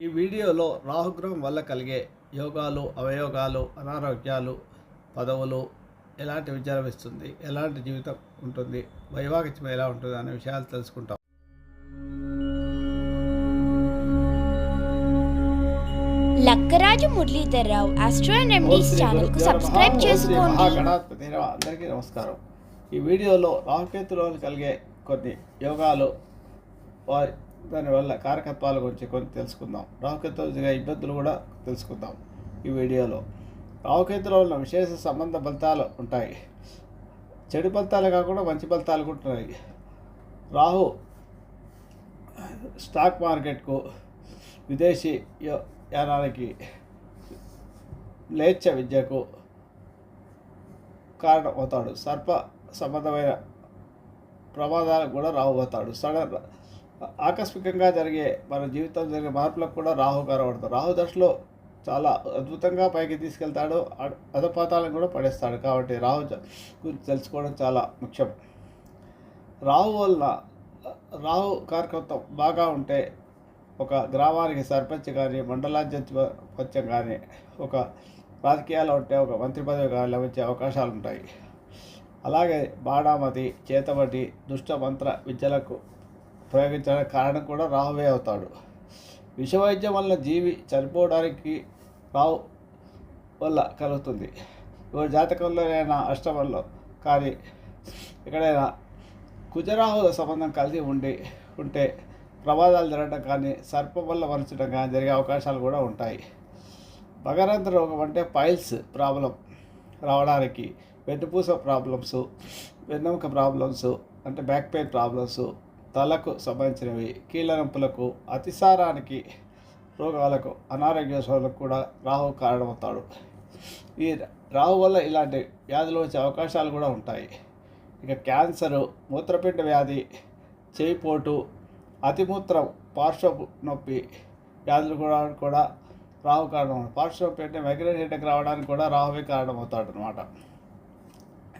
ఈ వీడియోలో రాహుగ్రహం వల్ల కలిగే యోగాలు అవయోగాలు అనారోగ్యాలు పదవులు ఎలాంటి విచారం ఇస్తుంది ఎలాంటి జీవితం ఉంటుంది వైవాహిత్యం ఎలా ఉంటుంది అనే విషయాలు తెలుసుకుంటాం లక్కరాజు మురళీధర్రావు ఆస్ట్రో అండ్ ఎండీస్ ఛానల్కు సబ్స్క్రైబ్ చేసుకోండి. అందరికీ నమస్కారం ఈ వీడియోలో రాహుకేతులో కలిగే కొన్ని యోగాలు వారి దానివల్ల కారకత్వాల గురించి కొన్ని తెలుసుకుందాం. రాహుకేతులో జరిగే ఇబ్బందులు కూడా తెలుసుకుందాం ఈ వీడియోలో. రాహుకేతులో ఉన్న విశేష సంబంధ ఫలితాలు ఉంటాయి. చెడు ఫలితాలు కాకుండా మంచి ఫలితాలు కూడా ఉన్నాయి రాహు స్టాక్ మార్కెట్కు విదేశీ యానానికి లేచ విద్యకు కారణం అవుతాడు సర్ప సంబంధమైన ప్రమాదాలకు కూడా రావు అవుతాడు. సడన్ ఆకస్మికంగా జరిగే మన జీవితంలో జరిగే మార్పులకు కూడా రాహు కారపడతాడు. రాహు దశలో చాలా అద్భుతంగా పైకి తీసుకెళ్తాడు. అధపాతాలను కూడా పడేస్తాడు. కాబట్టి రాహు గురించి తెలుసుకోవడం చాలా ముఖ్యం. రాహు వల్ల రాహు కార్యకర్తం బాగా ఉంటే ఒక గ్రామానికి సర్పంచ్ కానీ మండలాధ్యక్షం కానీ ఒక రాజకీయాల్లో ఉంటే ఒక మంత్రి పదవి కానీ లభించే అవకాశాలు ఉంటాయి. అలాగే బాణామతి చేతబడి దుష్ట మంత్ర విద్యలకు ప్రయోగించడానికి కారణం కూడా రాహువే అవుతాడు. విషవైద్యం వల్ల జీవి చనిపోవడానికి రావు వల్ల కలుగుతుంది. ఎవరి జాతకంలోనైనా అష్టమంలో కానీ ఎక్కడైనా కుజరాహుల సంబంధం కలిసి ఉండి ఉంటే ప్రమాదాలు జరగడం కానీ సర్పం వల్ల మరచడం కానీ జరిగే అవకాశాలు కూడా ఉంటాయి. మకరంధ్ర రోగం అంటే పైల్స్ ప్రాబ్లం రావడానికి వెన్నుపూస ప్రాబ్లమ్స్ వెన్నెముక ప్రాబ్లమ్స్ అంటే బ్యాక్ పెయిన్ ప్రాబ్లమ్స్ తలకు సంబంధించినవి. కీళ్ళ నొప్పులకు అతిసారానికి రోగాలకు అనారోగ్య సోలకు కూడా రాహు కారణమవుతాడు. ఈ రాహు వల్ల ఇలాంటి వ్యాధులు వచ్చే అవకాశాలు కూడా ఉంటాయి. ఇక క్యాన్సరు మూత్రపిండ వ్యాధి చేయిపోటు అతిమూత్రం పార్శ్వపు నొప్పి వ్యాధులు కూడా కూడా రాహు కారణం పార్శ్వ నొప్పి అంటే మైగ్రేన్ హెడ్కి రావడానికి కూడా రాహువే కారణమవుతాడు అనమాట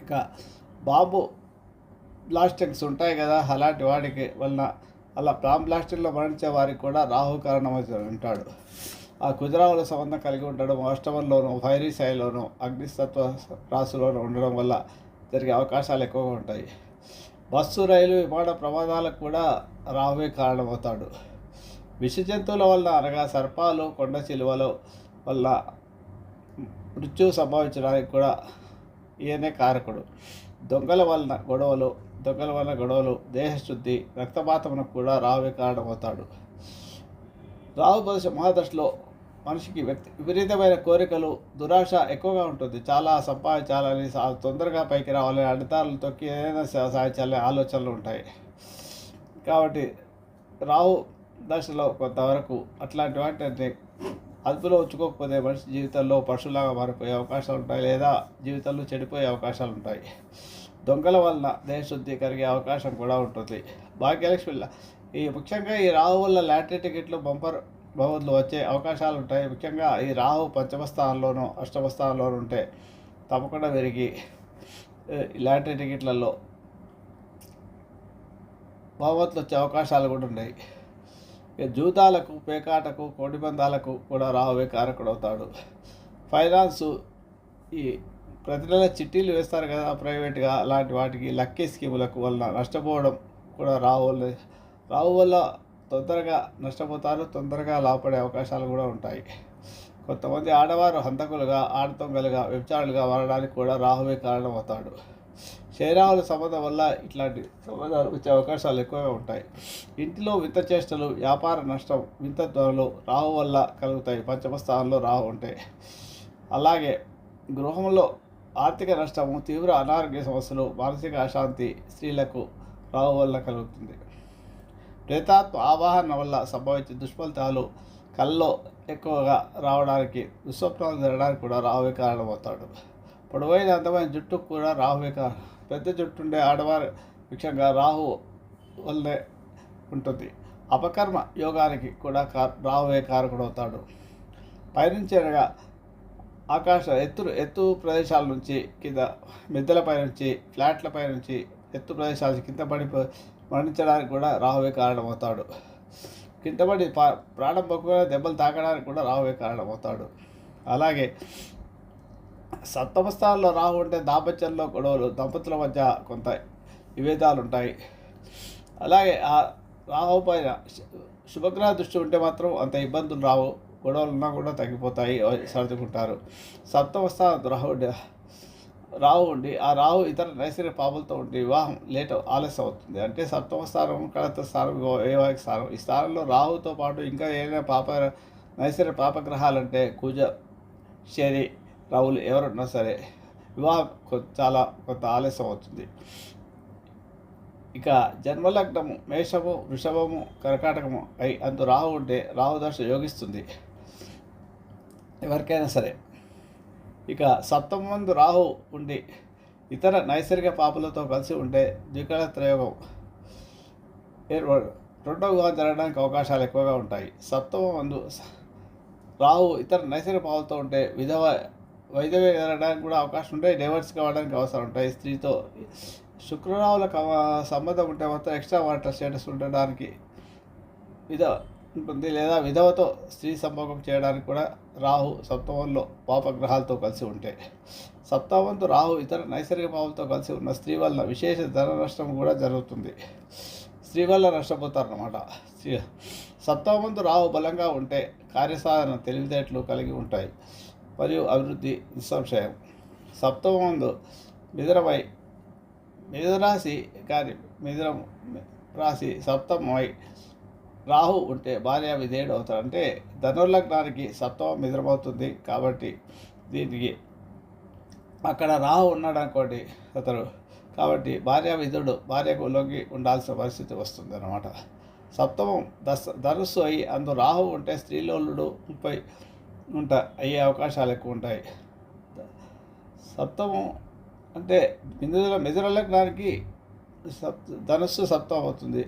ఇక బాబు బ్లాస్టింగ్స్ ఉంటాయి కదా అలాంటి వాడికి వలన అలా ప్రామ్ బ్లాస్టింగ్లో మరణించే వారికి కూడా రాహు కారణమవుతూ ఉంటాడు ఆ కుజరావుల సంబంధం కలిగి ఉండడం అష్టమంలోనూ ఫైరీ స్థాయిలోనూ అగ్నిస్తత్వ రాశిలోనూ ఉండడం వల్ల జరిగే అవకాశాలు ఎక్కువగా ఉంటాయి. బస్సు రైలు విమాన ప్రమాదాలకు కూడా రాహువే కారణమవుతాడు. విష జంతువుల వల్ల అనగా సర్పాలు కొండ చిలువలు వల్ల మృత్యు సంభవించడానికి కూడా ఈయనే కారకుడు. దొంగల వలన గొడవలు దొంగల వలన గొడవలు దేహశుద్ధి రక్తపాతమునకు కూడా రావే కారణమవుతాడు. రావు దశ మహాదశలో మనిషికి వ్యక్తి విపరీతమైన కోరికలు దురాశ ఎక్కువగా ఉంటుంది. చాలా సంపాదించాలని తొందరగా పైకి రావాలని అడ్డదారులు తొక్కి ఏదైనా సా- సాధించాలని ఆలోచనలు ఉంటాయి. కాబట్టి రాహు దశలో కొంతవరకు అట్లాంటి వాటిని అదుపులో ఉంచుకోకపోతే మనిషి జీవితంలో పశువులాగా మారిపోయే అవకాశాలు ఉంటాయి లేదా జీవితంలో చెడిపోయే అవకాశాలు ఉంటాయి. దొంగల వలన దేశశుద్ధి కలిగే అవకాశం కూడా ఉంటుంది. భాగ్యలక్ష్మిల ఈ ముఖ్యంగా ఈ రాహు వల్ల లాటరీ టికెట్లు బంపర్ బహుమతులు వచ్చే అవకాశాలు ఉంటాయి. ముఖ్యంగా ఈ రాహు పంచమ స్థానంలోనూ అష్టమ స్థానంలోనూ ఉంటే తప్పకుండా పెరిగి లాటరీ టికెట్లలో బహుమతులు వచ్చే అవకాశాలు కూడా ఉన్నాయి జూదాలకు పేకాటకు కోడిబందాలకు కూడా రాహువే కారకుడవుతాడు. ఫైనాన్సు ఈ ప్రతి నెల చిట్టీలు వేస్తారు కదా ప్రైవేట్గా అలాంటి వాటికి లక్కీ స్కీములకు వలన నష్టపోవడం కూడా రాహు వల్ల వల్ల తొందరగా నష్టపోతారు తొందరగా లాభపడే అవకాశాలు కూడా ఉంటాయి. కొంతమంది ఆడవారు హంతకులుగా ఆడతొంగలుగా వ్యభిచారులుగా మారడానికి కూడా రాహువే కారణమవుతాడు. శరీరాల సంబంధం వల్ల ఇట్లాంటి సంబంధాలు వచ్చే అవకాశాలు ఎక్కువగా ఉంటాయి. ఇంటిలో వింత చేష్టలు వ్యాపార నష్టం వింత ధరలు రావు వల్ల కలుగుతాయి. పంచమ స్థానంలో రావు ఉంటాయి అలాగే గృహంలో ఆర్థిక నష్టము తీవ్ర అనారోగ్య సమస్యలు మానసిక అశాంతి స్త్రీలకు రావు వల్ల కలుగుతుంది. ప్రేతాత్మ ఆవాహన వల్ల సంభవించే దుష్ఫలితాలు కళ్ళలో ఎక్కువగా రావడానికి దుస్వప్నాలు జరగడానికి కూడా రాహువే కారణమవుతాడు. పొడవైన అందమైన జుట్టుకు కూడా రాహువే కారణం. పెద్ద జుట్టు ఉండే ఆడవారు ముఖ్యంగా రాహు వల్లే ఉంటుంది. అపకర్మ యోగానికి కూడా కా రాహువే కారకుడవుతాడు. పైనుంచి అనగా ఆకాశ ఎత్తు ఎత్తు ప్రదేశాల నుంచి కింద మిద్దెలపై నుంచి ఫ్లాట్లపై నుంచి ఎత్తు ప్రదేశాల నుంచి కింద పడిపో మరణించడానికి కూడా రాహువే కారణమవుతాడు. కింద పడి పా ప్రాణం పొక్కున దెబ్బలు తాకడానికి కూడా రాహువే కారణమవుతాడు. అలాగే సప్తమ స్థానంలో రాహు ఉంటే దాంపత్యంలో గొడవలు దంపతుల మధ్య కొంత విభేదాలు ఉంటాయి అలాగే ఆ రాహు పైన శుభగ్రహ దృష్టి ఉంటే మాత్రం అంత ఇబ్బందులు రావు. గొడవలు ఉన్నా కూడా తగ్గిపోతాయి. సర్దుకుంటారు సప్తమ స్థానం రాహు ఉండి- రాహు ఉండి ఆ రాహు ఇతర నైసర్గిక పాపలతో ఉండి వివాహం లేట్ ఆలస్యం అవుతుంది. అంటే సప్తమ స్థానం కళత స్థానం వైవాహిక స్థానం. ఈ స్థానంలో రాహుతో పాటు ఇంకా ఏదైనా పాప నైసర్గిక పాపగ్రహాలు అంటే కూజ శని రావులు ఎవరున్నా సరే వివాహం చాలా కొంత ఆలస్యం అవుతుంది. ఇక జన్మలగ్నము మేషము వృషభము కర్కాటకము అయి అందు రాహు ఉంటే రాహుదర్శ యోగిస్తుంది. ఎవరికైనా సరే. ఇక సప్తమందు రాహు ఉండి ఇతర నైసర్గిక పాపలతో కలిసి ఉంటే ద్వికళ త్రయోగం ఏర్పడు రెండవ వివాహం జరగడానికి అవకాశాలు ఎక్కువగా ఉంటాయి. సప్తమ మందు రాహు ఇతర నైసర్గిక పాపలతో ఉంటే విధవ వైద్యమే జరగడానికి కూడా అవకాశం ఉంటాయి డైవర్స్ కావడానికి అవసరం ఉంటాయి స్త్రీతో. శుక్రరావులకు సంబంధం ఉంటే మాత్రం ఎక్స్ట్రా వాటర్ స్టేటస్ ఉండడానికి విధ ఉంటుంది. లేదా విధవతో స్త్రీ సంభోగం చేయడానికి కూడా రాహు సప్తమంలో పాపగ్రహాలతో కలిసి ఉంటే. సప్తమంతో రాహు ఇతర నైసర్గిక పాపలతో కలిసి ఉన్న స్త్రీ వల్ల విశేష ధన నష్టం కూడా జరుగుతుంది. స్త్రీ వల్ల నష్టపోతారన్నమాట. స్త్రీ సప్తమంతో రాహు బలంగా ఉంటే కార్యసాధన తెలివితేటలు కలిగి ఉంటాయి. మరియు అభివృద్ధి నిస్సంశయం. సప్తమందు మిథునమై మిథునరాశి కానీ మిథునం రాశి సప్తమై రాహు ఉంటే భార్య విధేయుడు అవుతాడు. అంటే ధనుర్లగ్నానికి సప్తమం మిథునమవుతుంది కాబట్టి దీనికి అక్కడ రాహు ఉన్నాడు అనుకోండి అతడు. కాబట్టి భార్య విధుడు భార్యకు లొంగి ఉండాల్సిన పరిస్థితి వస్తుంది అన్నమాట. సప్తమం దశ ధనుస్సు అయి అందు రాహు ఉంటే స్త్రీలోలుడు ముప్పై ఉంటా అయ్యే అవకాశాలు ఎక్కువ ఉంటాయి సప్తమం అంటే మిథున మిథున లగ్నానికి సప్ ధనస్సు సప్తమం అవుతుంది.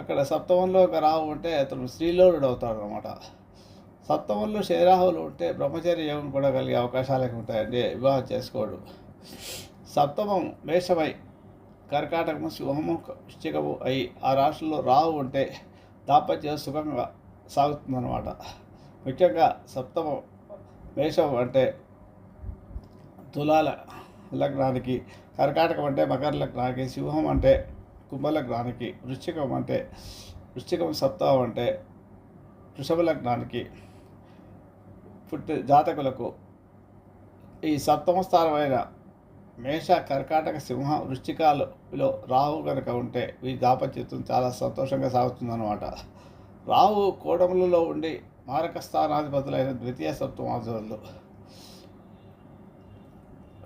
అక్కడ సప్తమంలో ఒక రాహు ఉంటే అతను స్త్రీలోడు అవుతాడు అనమాట సప్తమంలో శనిరాహువులు ఉంటే బ్రహ్మచర్య యోగం కూడా కలిగే అవకాశాలు ఎక్కువ ఉంటాయండి వివాహం చేసుకోడు. సప్తమం మేషమై కర్కాటకము సింహము వృశ్చికము అయి ఆ రాశుల్లో రాహు ఉంటే దాంపత్యం సుఖంగా సాగుతుందన్నమాట. ముఖ్యంగా సప్తమం మేషం అంటే తులాల లగ్నానికి కర్కాటకం అంటే మకర లగ్నానికి సింహం అంటే కుంభ లగ్నానికి వృశ్చికం అంటే వృశ్చికం సప్తమం అంటే వృషభ లగ్నానికి పుట్టి జాతకులకు ఈ సప్తమ స్థానమైన మేష కర్కాటక సింహ వృశ్చికాలలో రాహు కనుక ఉంటే ఈ దాపత్యత్వం చాలా సంతోషంగా సాగుతుందన్నమాట. రాహు కోడములలో ఉండి మారక స్థానాధిపతులైన ద్వితీయ సప్తమాధిపతులు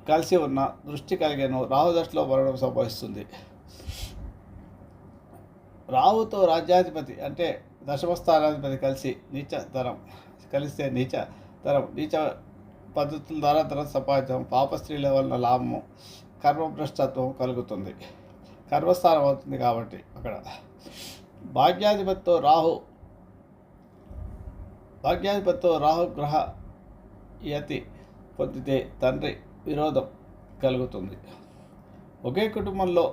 కలిసి ఉన్న దృష్టి కలిగిన రాహుదశలో మరణం సంభవిస్తుంది. రాహుతో రాజ్యాధిపతి అంటే దశమస్థానాధిపతి కలిసి నీచ ధనం కలిస్తే నీచ ధనం నీచ పద్ధతుల ద్వారా ధనం సంపాదించడం పాప స్త్రీల వలన లాభము కర్మభ్రష్టత్వం కలుగుతుంది. కర్మస్థానం అవుతుంది కాబట్టి అక్కడ భాగ్యాధిపతితో రాహు భాగ్యాధిపతితో రాహు గ్రహ యతి పొందితే తండ్రి విరోధం కలుగుతుంది. ఒకే కుటుంబంలో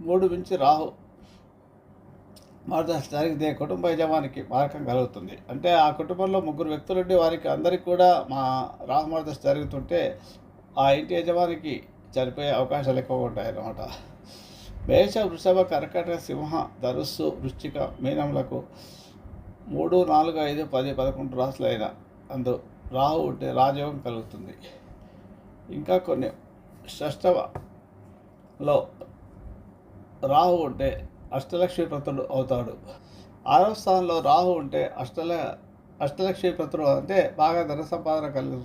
మూడు నుంచి రాహు మార్గదర్శనం జరిగితే కుటుంబ యజమానికి మార్గం కలుగుతుంది. అంటే ఆ కుటుంబంలో ముగ్గురు వ్యక్తులుండి వారికి అందరికీ కూడా మా రాహు మార్గదర్శనం జరుగుతుంటే ఆ ఇంటి యజమానికి చనిపోయే అవకాశాలు ఎక్కువగా ఉంటాయి అన్నమాట మేష వృషభ కర్కట సింహ ధనుస్సు వృశ్చిక మీనములకు మూడు నాలుగు ఐదు పది పదకొండు రాసులైన అందు రాహు ఉంటే రాజయోగం కలుగుతుంది. ఇంకా కొన్ని షష్టవలో రాహు ఉంటే అష్టలక్ష్మీపతుడు అవుతాడు. ఆరో స్థానంలో రాహు ఉంటే అష్టల అష్టలక్ష్మీపతుడు అంటే బాగా ధన సంపాదన కలిగి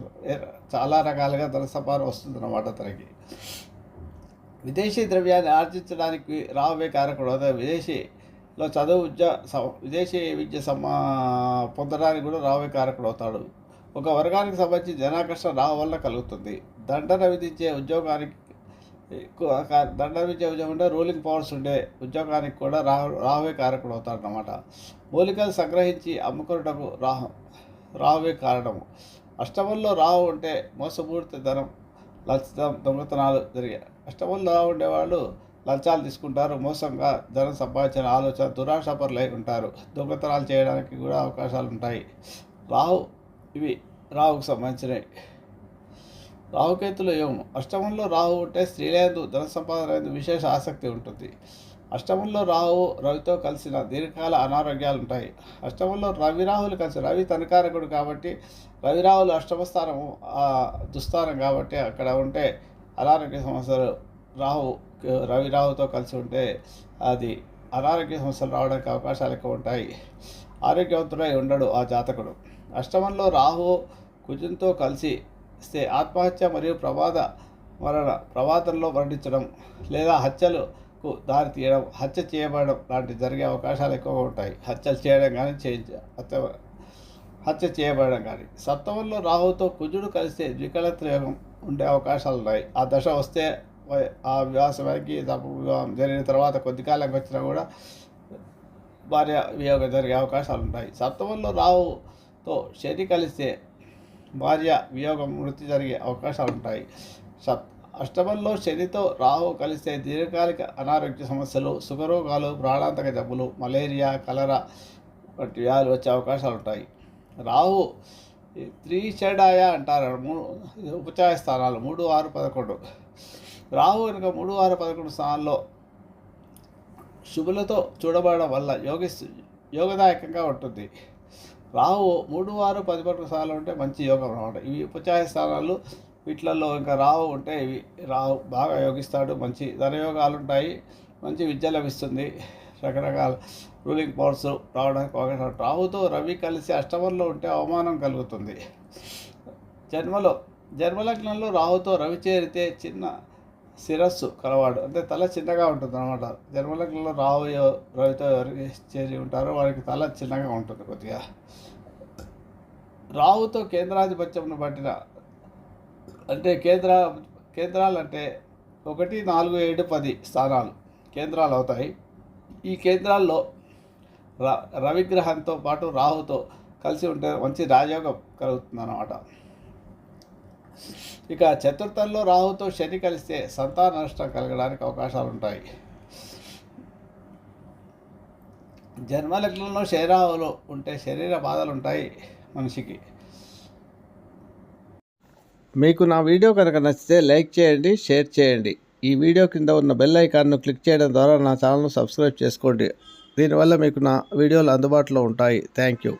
చాలా రకాలుగా ధన సంపాదన వస్తుంది అన్నమాట అతనికి. విదేశీ ద్రవ్యాన్ని ఆర్జించడానికి రాహువే కారకుడు. విదేశీ లో చదువు విద్య స- విదేశీ విద్య సమా పొందడానికి కూడా రావే కారకుడు అవుతాడు. ఒక వర్గానికి సంబంధించి జనాకర్షణ రావు వల్ల కలుగుతుంది. దండన విధించే ఉద్యోగానికి ఎక్కువ దండన విధించే ఉద్యోగం ఉండే రూలింగ్ పవర్స్ ఉండే ఉద్యోగానికి కూడా రా రావే కారకుడు అవుతాడు అన్నమాట మూలికలు సంగ్రహించి అమ్ముకున్నటకు రా రావే కారణము. అష్టమంలో రావు ఉంటే మోసపూరిత ధనం లచ్చితం దొంగతనాలు జరిగాయి అష్టమంలో రావు ఉండేవాళ్ళు లంచాలు తీసుకుంటారు మోసంగా ధనం సంపాదించిన ఆలోచన దురాశపరులై ఉంటారు దొంగతనాలు చేయడానికి కూడా అవకాశాలు ఉంటాయి రాహు ఇవి రాహుకు సంబంధించినవి రాహుకేతుల యోగం. అష్టమంలో రాహు ఉంటే స్త్రీలందు ధన సంపాదన విశేష ఆసక్తి ఉంటుంది. అష్టమంలో రాహు రవితో కలిసిన దీర్ఘకాల అనారోగ్యాలు ఉంటాయి అష్టమంలో రవి రాహులు కలిసి రవి తనకారకుడు కాబట్టి రవి రాహులు అష్టమ స్థానము దుస్థానం కాబట్టి అక్కడ ఉంటే అనారోగ్య సమస్యలు రాహు రవి రాహుతో కలిసి ఉంటే అది అనారోగ్య సమస్యలు రావడానికి అవకాశాలు ఎక్కువ ఉంటాయి. ఆరోగ్యవంతుడై ఉండడు ఆ జాతకుడు. అష్టమంలో రాహు కుజంతో కలిసి స్తే ఆత్మహత్య మరియు ప్రమాద మరణ ప్రమాదంలో మరణించడం లేదా హత్యలకు దారి తీయడం హత్య చేయబడడం లాంటివి జరిగే అవకాశాలు ఎక్కువగా ఉంటాయి. హత్యలు చేయడం కానీ చేయించ హత్య హత్య చేయబడడం కానీ సప్తమంలో రాహుతో కుజుడు కలిస్తే ద్వికళత్ర యోగం ఉండే అవకాశాలు ఉన్నాయి. ఆ దశ వస్తే ఆ వివాహ సమయానికి తప్పు వివాహం జరిగిన తర్వాత కొద్ది కాలంకి వచ్చినా కూడా భార్య వియోగం జరిగే అవకాశాలు ఉంటాయి. సప్తమంలో రావుతో శని కలిస్తే భార్య వియోగం మృతి జరిగే అవకాశాలు ఉంటాయి. సప్ అష్టమంలో శనితో రాహు కలిస్తే దీర్ఘకాలిక అనారోగ్య సమస్యలు సుఖరోగాలు ప్రాణాంతక జబ్బులు మలేరియా కలరా వంటి వ్యాధులు వచ్చే అవకాశాలు ఉంటాయి. రాహు త్రీ త్రిషడాయ అంటారు. మూడు ఉపచాయ స్థానాలు మూడు ఆరు పదకొండు. రాహు కనుక మూడు ఆరు పదకొండు స్థానాల్లో శుభులతో చూడబడడం వల్ల యోగి యోగదాయకంగా ఉంటుంది. రాహు మూడు వారు పది పదకొండు స్థానాలు ఉంటే మంచి యోగం అనమాట ఇవి ఉపచాయ స్థానాలు వీటిలలో ఇంకా రాహు ఉంటే ఇవి రాహు బాగా యోగిస్తాడు మంచి ధనయోగాలు ఉంటాయి మంచి విద్య లభిస్తుంది. రకరకాల రూలింగ్ పవర్స్ రావడానికి అవకాశం రాహుతో రవి కలిసి అష్టమంలో ఉంటే అవమానం కలుగుతుంది. జన్మలో జన్మలగ్నంలో రాహుతో రవి చేరితే చిన్న శిరస్సు కలవాడు. అంటే తల చిన్నగా ఉంటుంది అనమాట జన్మలగ్నంలో రాహు రవితో ఎవరికి చేరి ఉంటారో వారికి తల చిన్నగా ఉంటుంది కొద్దిగా. రావుతో కేంద్రాధిపత్యంను పట్టిన అంటే కేంద్ర కేంద్రాలు అంటే ఒకటి నాలుగు ఏడు పది స్థానాలు కేంద్రాలు అవుతాయి. ఈ కేంద్రాల్లో ర రవిగ్రహంతో పాటు రాహుతో కలిసి ఉంటే మంచి రాజయోగం కలుగుతుంది అన్నమాట ఇక చతుర్థంలో రాహుతో శని కలిస్తే సంతాన నష్టం కలగడానికి అవకాశాలు ఉంటాయి. జన్మలగ్నంలో శరీరావులు ఉంటే శరీర బాధలు ఉంటాయి మనిషికి. మీకు నా వీడియో కనుక నచ్చితే లైక్ చేయండి షేర్ చేయండి. ఈ వీడియో కింద ఉన్న బెల్ ఐకాన్ను క్లిక్ చేయడం ద్వారా నా ఛానల్ను సబ్స్క్రైబ్ చేసుకోండి. దీనివల్ల మీకు నా వీడియోలు అందుబాటులో ఉంటాయి. Thank you.